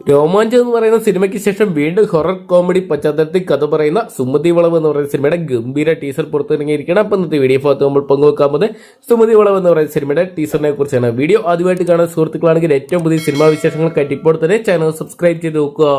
രോമാഞ്ചം എന്ന് പറയുന്ന സിനിമയ്ക്ക് ശേഷം വീണ്ടും ഹൊറർ കോമഡി പശ്ചാത്തലത്തിൽ കഥ പറയുന്ന സുമതി വളവ് എന്ന് പറയുന്ന സിനിമയുടെ ഗംഭീര ടീസർ പുറത്തിറങ്ങിയിരിക്കണം അപ്പം ഇന്നത്തെ വീഡിയോ ഭാഗത്ത് നമ്മൾ പങ്കുവെക്കാൻ പോകുന്നത് സുമതി വളവ് എന്ന് പറയുന്ന സിനിമയുടെ ടീസറിനെ കുറിച്ചാണ്. വീഡിയോ ആദ്യമായിട്ട് കാണുന്ന സുഹൃത്തുക്കളാണെങ്കിൽ ഏറ്റവും പുതിയ സിനിമാ വിശേഷങ്ങൾ കറ്റിപ്പോൾ തന്നെ ചാനൽ സബ്സ്ക്രൈബ് ചെയ്ത് നോക്കുക.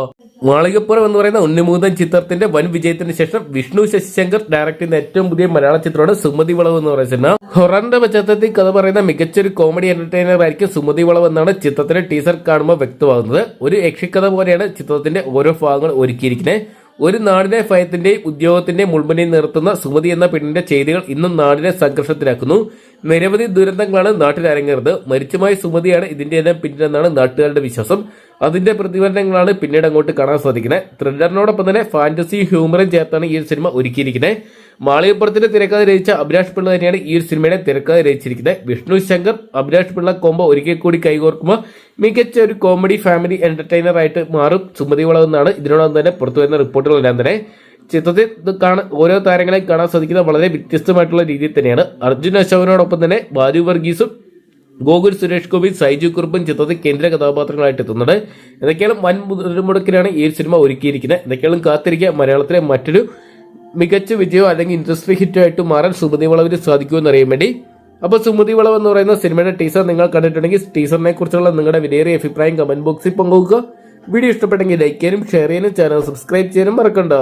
മാളികപ്പുറം എന്ന് പറയുന്ന ഉണ്ണിമൂതൻ ചിത്രത്തിന്റെ വൻ വിജയത്തിന് ശേഷം വിഷ്ണു ശശിശങ്കർ ഡയറക്ട് ചെയ്യുന്ന ഏറ്റവും പുതിയ മലയാള ചിത്രമാണ് സുമതി വളവ് എന്ന് പറയുന്ന സിനിമ. ഹൊറന്റെ പശ്ചാത്തലത്തിൽ കഥ പറയുന്ന മികച്ചൊരു കോമഡി എന്റർടൈനർ ആയിരിക്കും സുമതി വളവ് എന്നാണ് ചിത്രത്തിന്റെ ടീസർ കാണുമ്പോൾ വ്യക്തമാകുന്നത്. ഒരു യക്ഷിക്കഥ പോലെയാണ് ചിത്രത്തിന്റെ ഓരോ ഭാഗങ്ങൾ ഒരുക്കിയിരിക്കുന്നത്. ഒരു നാടിനെ ഭയത്തിന്റെയും ഉദ്യോഗത്തിന്റെയും മുൾമുനയിൽ നിർത്തുന്ന സുമതി എന്ന പെണ്ണിന്റെ ചെയ്തികൾ ഇന്നും നാടിനെ സംഘർഷത്തിലാക്കുന്നു. നിരവധി ദുരന്തങ്ങളാണ് നാട്ടിൽ അരങ്ങേറുന്നത്. മരിച്ചുമായ സുമതിയാണ് ഇതിന്റെ എല്ലാം പിന്നിലെന്നാണ് നാട്ടുകാരുടെ വിശ്വാസം. അതിന്റെ പ്രതിഫലനങ്ങളാണ് പിന്നീട് അങ്ങോട്ട് കാണാൻ സാധിക്കുന്നത്. ത്രില്ലറിനോടൊപ്പം തന്നെ ഫാന്റസി ഹ്യൂമറും ചേർത്താണ് ഈ സിനിമ ഒരുക്കിയിരിക്കുന്നത്. മാളികപ്പുറത്തിന്റെ തിരക്കഥ രചിച്ച അഭിലാഷ് പിള്ള തന്നെയാണ് ഈ ഒരു സിനിമയുടെ തിരക്കഥ രചിച്ചിരിക്കുന്നത്. വിഷ്ണു ശങ്കർ അഭിലാഷ് പിള്ള കോമ്പോ ഒരിക്കൽ കൂടി കൈകോർക്കുമ്പോൾ മികച്ച ഒരു കോമഡി ഫാമിലി എന്റർടൈനർ ആയിട്ട് മാറും സുമതി വളവെന്നാണ് ഇതിനോടൊപ്പം തന്നെ പുറത്തു വരുന്ന റിപ്പോർട്ടുകളെല്ലാം തന്നെ. ചിത്രത്തിൽ കാണാൻ ഓരോ താരങ്ങളെ കാണാൻ സാധിക്കുന്ന വളരെ വ്യത്യസ്തമായിട്ടുള്ള രീതിയിൽ തന്നെയാണ്. അർജുൻ അശോകനോടൊപ്പം തന്നെ ബാലു വർഗീസും ഗോകുൽ സുരേഷ് ഗോപി സൈജു കുറുപ്പും ചിത്രത്തിൽ കേന്ദ്ര കഥാപാത്രങ്ങളായിട്ട് എത്തുന്നുണ്ട്. എന്തൊക്കെയാണ് വൻ മുതൽമുടക്കിലാണ് ഈ സിനിമ ഒരുക്കിയിരിക്കുന്നത്. എന്തൊക്കെയാണ് കാത്തിരിക്കുക. മലയാളത്തിലെ മറ്റൊരു മികച്ച വിജയമോ അല്ലെങ്കിൽ ഇൻഡസ്ട്രി ഹിറ്റോ ആയിട്ട് മാറാൻ സുമതി വളവിന് സാധിക്കുമെന്നറിയാൻ വേണ്ടി അപ്പോൾ സുമതി വളവ് എന്ന് പറയുന്ന സിനിമയുടെ ടീസർ നിങ്ങൾ കണ്ടിട്ടുണ്ടെങ്കിൽ ടീസറിനെ കുറിച്ചുള്ള നിങ്ങളുടെ വിലയേറിയ അഭിപ്രായം കമന്റ് ബോക്സിൽ പങ്കുവെക്കുക. വീഡിയോ ഇഷ്ടപ്പെട്ടെങ്കിൽ ലൈക്ക് ചെയ്യാനും ഷെയർ ചെയ്യാനും ചാനൽ സബ്സ്ക്രൈബ് ചെയ്യാനും മറക്കണ്ട.